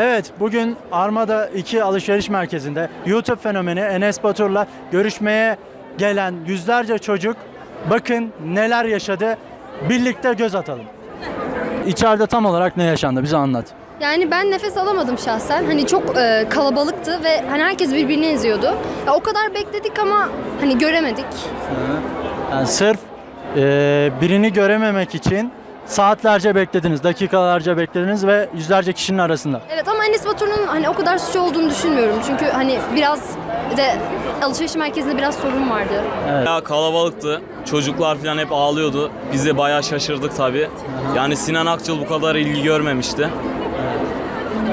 Evet, bugün Armada 2 alışveriş merkezinde YouTube fenomeni Enes Batur'la görüşmeye gelen yüzlerce çocuk bakın neler yaşadı. Birlikte göz atalım. İçeride tam olarak ne yaşandı? Bize anlat. Yani ben nefes alamadım şahsen. Hani çok e, kalabalıktı ve hani herkes birbirini eziyordu. Ya o kadar bekledik ama hani göremedik. Yani sırf e, birini görememek için saatlerce beklediniz, dakikalarca beklediniz ve yüzlerce kişinin arasında. Evet ama Enes Batur'un hani o kadar suçu olduğunu düşünmüyorum. Çünkü hani biraz de alışveriş merkezinde biraz sorun vardı. Bayağı kalabalıktı. Çocuklar falan hep ağlıyordu. Biz de bayağı şaşırdık tabii. Yani Sinan Akçıl bu kadar ilgi görmemişti.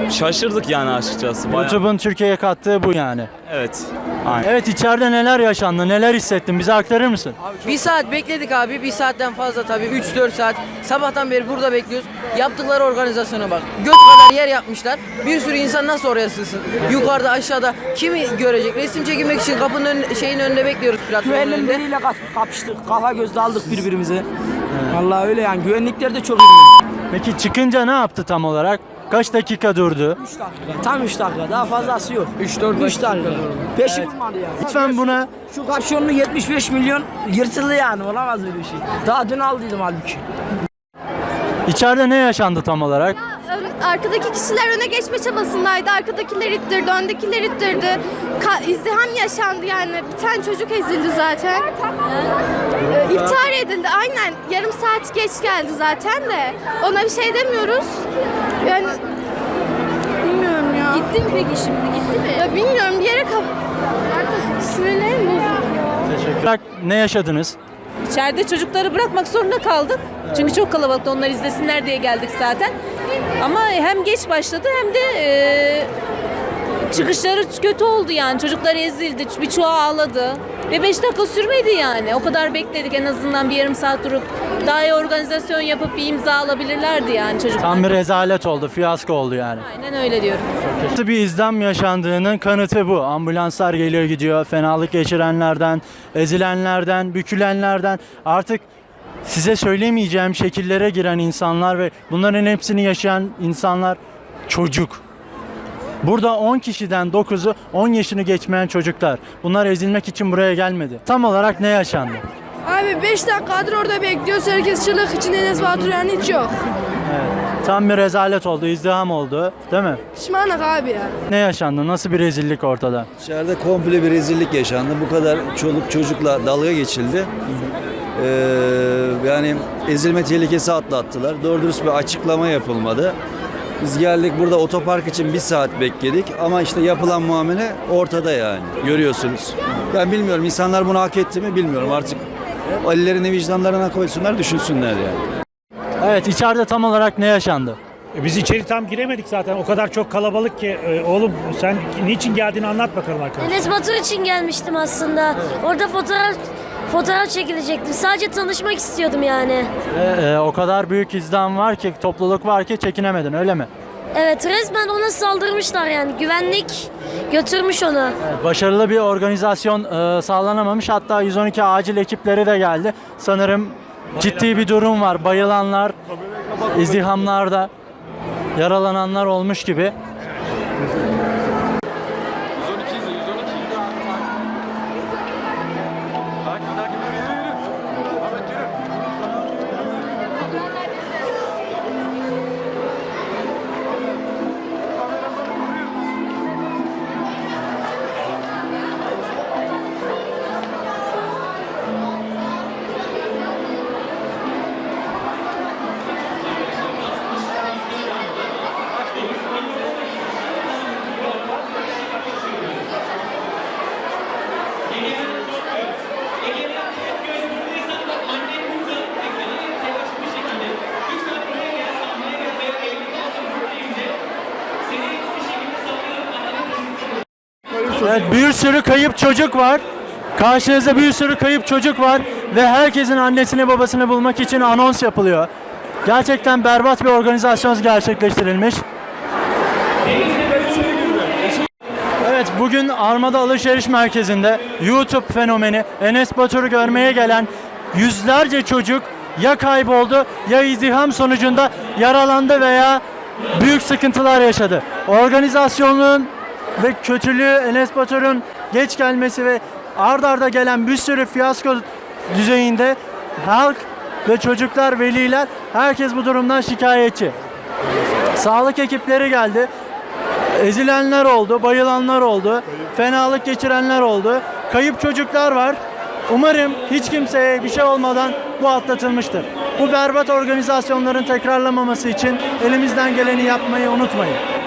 Şaşırdık yani açıkçası. Bayağı. YouTube'un Türkiye'ye kattığı bu yani. Evet. Aynen. Evet içeride neler yaşandı, neler hissettin? Bize aktarır mısın? Bir saat bekledik abi. Bir saatten fazla tabii. 3-4 saat. Sabahtan beri burada bekliyoruz. Yaptıkları organizasyona bak. Göt kadar yer yapmışlar. Bir sürü insan nasıl oraya sığsın? Yukarıda aşağıda kimi görecek? Resim çekilmek için kapının ön- şeyin önünde bekliyoruz platformun önünde. Güvenlikleriyle kap- kapıştık. Kafa göz daldık birbirimize. Vallahi öyle yani. Güvenlikler de çok iyi. Peki çıkınca ne yaptı tam olarak? Kaç dakika durdu? 3 dakika. Tam 3 dakika. Daha fazlası yok. 3-4 3 dakika. Peşi bulmadı yani. Lütfen buna Şu kapşonlu 75 milyon yırtıldı yani. Olamaz öyle bir şey. Daha dün aldıydım halbuki. içeride ne yaşandı tam olarak? Arkadaki kişiler öne geçme çabasındaydı. Arkadakiler ittirdi, öndekiler ittirdi. Ka- izdiham yaşandı yani. Bir tane çocuk ezildi zaten. Ee, İptal edildi aynen. Yarım saat geç geldi zaten de. Ona bir şey demiyoruz. Yani bilmiyorum ya. Gitti mi peki şimdi? Gitti mi? Ya bilmiyorum bir yere kap... Sinirlerim bozuldu. Teşekkürler. Ne yaşadınız? İçeride çocukları bırakmak zorunda kaldık. Çünkü çok kalabalıktı onlar izlesinler diye geldik zaten. Ama hem geç başladı hem de e, çıkışları kötü oldu yani. Çocuklar ezildi, birçoğu ağladı. Ve 5 dakika sürmedi yani. O kadar bekledik en azından bir yarım saat durup daha iyi organizasyon yapıp bir imza alabilirlerdi yani çocuklar. Tam bir rezalet oldu, fiyasko oldu yani. Aynen öyle diyorum. Nasıl bir izdam yaşandığının kanıtı bu. Ambulanslar geliyor gidiyor, fenalık geçirenlerden, ezilenlerden, bükülenlerden artık size söylemeyeceğim şekillere giren insanlar ve bunların hepsini yaşayan insanlar çocuk. Burada 10 kişiden 9'u 10 yaşını geçmeyen çocuklar. Bunlar ezilmek için buraya gelmedi. Tam olarak ne yaşandı? Abi 5 dakikadır orada bekliyoruz. Herkes çığlık içinde Enes Batur yani hiç yok. Tam bir rezalet oldu, izdiham oldu. Değil mi? Pişmanlık abi ya. Ne yaşandı? Nasıl bir rezillik ortada? İçeride komple bir rezillik yaşandı. Bu kadar çoluk çocukla dalga geçildi. Ee, yani ezilme tehlikesi atlattılar. Doğru dürüst bir açıklama yapılmadı. Biz geldik burada otopark için bir saat bekledik ama işte yapılan muamele ortada yani görüyorsunuz. Ben bilmiyorum insanlar bunu hak etti mi bilmiyorum artık ellerini vicdanlarına koysunlar düşünsünler yani. Evet içeride tam olarak ne yaşandı? E, Biz içeri tam giremedik zaten. O kadar çok kalabalık ki. E, Oğlum sen niçin geldiğini anlat bakalım arkadaşlar. Enes Batur için gelmiştim aslında. Orada fotoğraf fotoğraf çekilecektim. Sadece tanışmak istiyordum yani. Ve, e, o kadar büyük izdiham var ki, topluluk var ki çekinemedin öyle mi? Evet resmen ona saldırmışlar yani. Güvenlik götürmüş onu. Başarılı bir organizasyon e, sağlanamamış. Hatta 112 acil ekipleri de geldi. Sanırım ciddi bir durum var. Bayılanlar, izdihamlarda yaralananlar olmuş gibi. Evet, bir sürü kayıp çocuk var. Karşınızda bir sürü kayıp çocuk var ve herkesin annesini babasını bulmak için anons yapılıyor. Gerçekten berbat bir organizasyon gerçekleştirilmiş. Evet bugün Armada Alışveriş Merkezi'nde YouTube fenomeni Enes Batur'u görmeye gelen yüzlerce çocuk ya kayboldu ya izdiham sonucunda yaralandı veya büyük sıkıntılar yaşadı. Organizasyonun ve kötülüğü Enes Batur'un geç gelmesi ve ard arda gelen bir sürü fiyasko düzeyinde halk ve çocuklar, veliler herkes bu durumdan şikayetçi. Sağlık ekipleri geldi. Ezilenler oldu, bayılanlar oldu, fenalık geçirenler oldu. Kayıp çocuklar var. Umarım hiç kimseye bir şey olmadan bu atlatılmıştır. Bu berbat organizasyonların tekrarlamaması için elimizden geleni yapmayı unutmayın.